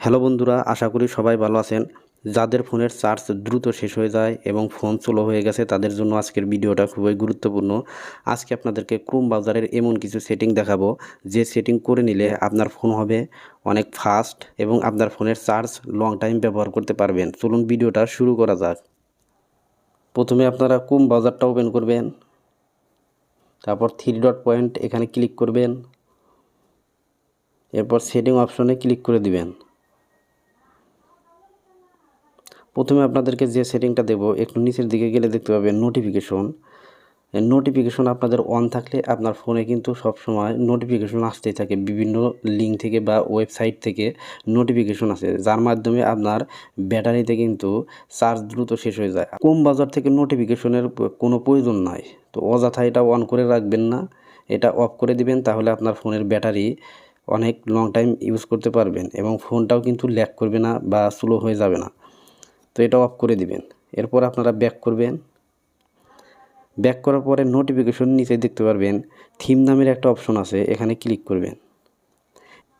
Hello বন্ধুরা, আশা করি সবাই ভালো আছেন। যাদের ফোনের চার্জ দ্রুত শেষ হয়ে যায় এবং ফোন স্লো হয়ে গেছে, তাদের জন্য আজকের ভিডিওটা খুবই গুরুত্বপূর্ণ। আজকে আপনাদেরকে ক্রোম ব্রাউজারের এমন কিছু সেটিং দেখাবো, যে সেটিং করে নিলে আপনার ফোন হবে অনেক ফাস্ট এবং আপনার ফোনের চার্জ লং টাইম ব্যবহার করতে পারবেন। চলুন ভিডিওটা শুরু করা যাক। প্রথমে আপনারা ক্রোম ব্রাউজারটা ওপেন করবেন। তারপর থ্রি ডট পয়েন্ট এখানে ক্লিক করবেন। এরপর সেটিং অপশনে ক্লিক করে দিবেন। প্রথমে আপনাদেরকে যে সেটিংটা দেবো, একটু নিচের দিকে গেলে দেখতে পাবেন নোটিফিকেশন নোটিফিকেশন আপনাদের অন থাকলে আপনার ফোনে কিন্তু সবসময় নোটিফিকেশন আসতেই থাকে। বিভিন্ন লিঙ্ক থেকে বা ওয়েবসাইট থেকে নোটিফিকেশন আসে, যার মাধ্যমে আপনার ব্যাটারিতে কিন্তু চার্জ দ্রুত শেষ হয়ে যায়। কম বাজার থেকে নোটিফিকেশনের কোনো প্রয়োজন নাই। তো অযথা এটা অন করে রাখবেন না। এটা অফ করে দিবেন, তাহলে আপনার ফোনের ব্যাটারি অনেক লং টাইম ইউজ করতে পারবেন এবং ফোনটাও কিন্তু ল্যাক করবে না বা স্লো হয়ে যাবে না। তো এটা অফ করে দিবেন। এরপর আপনারা ব্যাক করবেন। ব্যাক করার পরে নোটিফিকেশন নিচে দেখতে পারবেন থিম নামের একটা অপশন আছে, এখানে ক্লিক করবেন।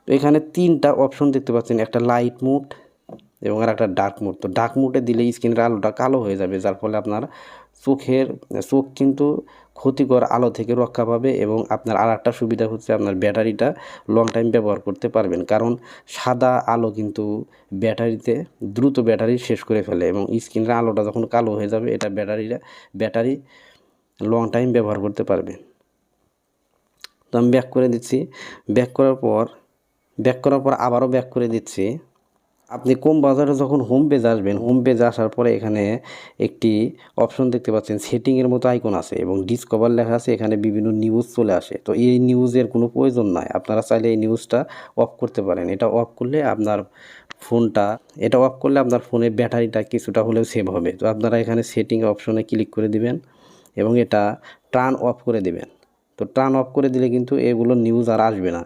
তো এখানে তিনটা অপশন দেখতে পাচ্ছেন, একটা লাইট মুড এবং আর একটা ডার্ক মুড তো ডার্ক মুডে দিলে স্ক্রিনের আলোটা কালো হয়ে যাবে, যার ফলে আপনার চোখের চোখ কিন্তু ক্ষতিকর আলো থেকে রক্ষা পাবে এবং আপনার আর একটা সুবিধা হচ্ছে আপনার ব্যাটারিটা লং টাইম ব্যবহার করতে পারবেন। কারণ সাদা আলো কিন্তু ব্যাটারিতে, দ্রুত ব্যাটারি শেষ করে ফেলে এবং স্ক্রিনের আলোটা যখন কালো হয়ে যাবে, এটা ব্যাটারিটা ব্যাটারি লং টাইম ব্যবহার করতে পারবেন তো আমি ব্যাক করে দিচ্ছি। ব্যাক করার পর ব্যাক করার পর আবারও ব্যাক করে দিচ্ছি। আপনি কোন বাজারে যখন হোম পেজ আসবেন হোম পেজ আসার পরে এখানে একটি অপশন দেখতে পাচ্ছেন সেটিংয়ের মতো আইকন আছে এবং ডিসকভার লেখা আছে, এখানে বিভিন্ন নিউজ চলে আসে। তো এই নিউজের কোনো প্রয়োজন নাই। আপনারা চাইলে এই নিউজটা অফ করতে পারেন। এটা অফ করলে আপনার ফোনটা এটা অফ করলে আপনার ফোনের ব্যাটারিটা কিছুটা হলেও সেভ হবে। তো আপনারা এখানে সেটিং অপশনে ক্লিক করে দিবেন এবং এটা টার্ন অফ করে দিবেন। তো টার্ন অফ করে দিলে কিন্তু এগুলো নিউজ আর আসবে না।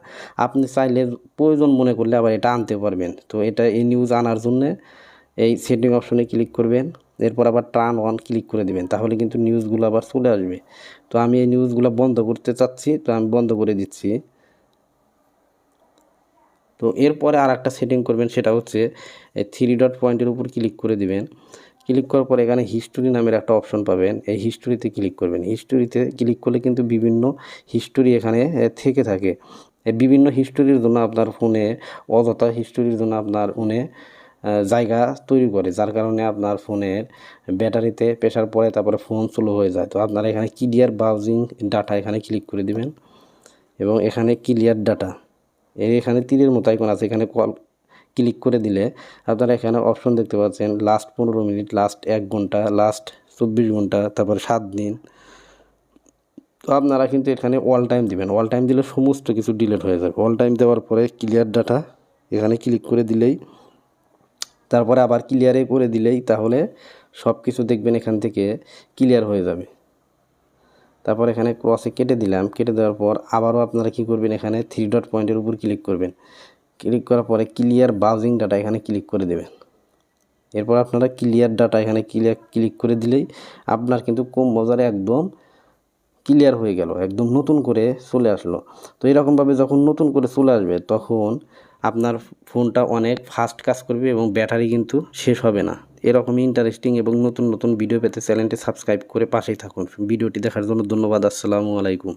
আপনি চাইলে প্রয়োজন মনে করলে আবার এটা আনতে পারবেন। তো এটা এই নিউজ আনার জন্যে এই সেটিং অপশনে ক্লিক করবেন, এরপর আবার টার্ন অন ক্লিক করে দেবেন, তাহলে কিন্তু নিউজগুলো আবার চলে আসবে। তো আমি এই নিউজগুলো বন্ধ করতে চাচ্ছি, তো আমি বন্ধ করে দিচ্ছি। তো এরপরে আর একটা সেটিং করবেন, সেটা হচ্ছে থ্রি ডট পয়েন্টের উপর ক্লিক করে দিবেন। ক্লিক করার পর এখানে হিস্টোরি নামের একটা অপশন পাবেন। এই হিস্টোরিতে ক্লিক করবেন। হিস্টোরিতে ক্লিক করলে কিন্তু বিভিন্ন হিস্টোরি এখানে থেকে থাকে। বিভিন্ন হিস্টোরির জন্য আপনার ফোনে অযথা হিস্টোরির জন্য আপনার ফোনে জায়গা তৈরি করে। যার কারণে আপনার ফোনের ব্যাটারিতে প্রেশার পড়ে, তারপরে ফোন স্লো হয়ে যায়। তো আপনারা এখানে ক্লিয়ার ব্রাউজিং ডাটা এখানে ক্লিক করে দিবেন। এবং এখানে ক্লিয়ার ডাটা এখানে তীরের মতো আইকন আছে। এখানে কল ক্লিক করে দিলে আপনারা এখানে অপশন দেখতে পাচ্ছেন লাস্ট পনেরো মিনিট লাস্ট এক ঘণ্টা লাস্ট চব্বিশ ঘণ্টা, তারপর সাত দিন। তো আপনারা কিন্তু এখানে অল টাইম দিবেন। অল টাইম দিলে সমস্ত কিছু ডিলেট হয়ে যাবে। অল টাইম দেওয়ার পরে ক্লিয়ার ডাটা এখানে ক্লিক করে দিলেই, তারপরে আবার ক্লিয়ারে করে দিলেই তাহলে সব কিছু দেখবেন এখান থেকে ক্লিয়ার হয়ে যাবে। তারপর এখানে ক্রসে কেটে দিলাম। কেটে দেওয়ার পর আবারও আপনারা কি করবেন? এখানে থ্রি ডট পয়েন্টের উপর ক্লিক করবেন। ক্লিক করার পরে ক্লিয়ার ব্রাউজিং ডাটা এখানে ক্লিক করে দেবেন। এরপর আপনারা ক্লিয়ার ডাটা এখানে ক্লিয়ার ক্লিক করে দিলেই আপনার কিন্তু কম বাজারে একদম ক্লিয়ার হয়ে গেল, একদম নতুন করে চলে আসলো। তো এরকমভাবে যখন নতুন করে চলে আসবে, তখন আপনার ফোনটা অনেক ফাস্ট কাজ করবে এবং ব্যাটারি কিন্তু শেষ হবে না। এরকমই ইন্টারেস্টিং এবং নতুন নতুন ভিডিও পেতে চ্যানেলটি সাবস্ক্রাইব করে পাশেই থাকুন। ভিডিওটি দেখার জন্য ধন্যবাদ, আসসালামু আলাইকুম।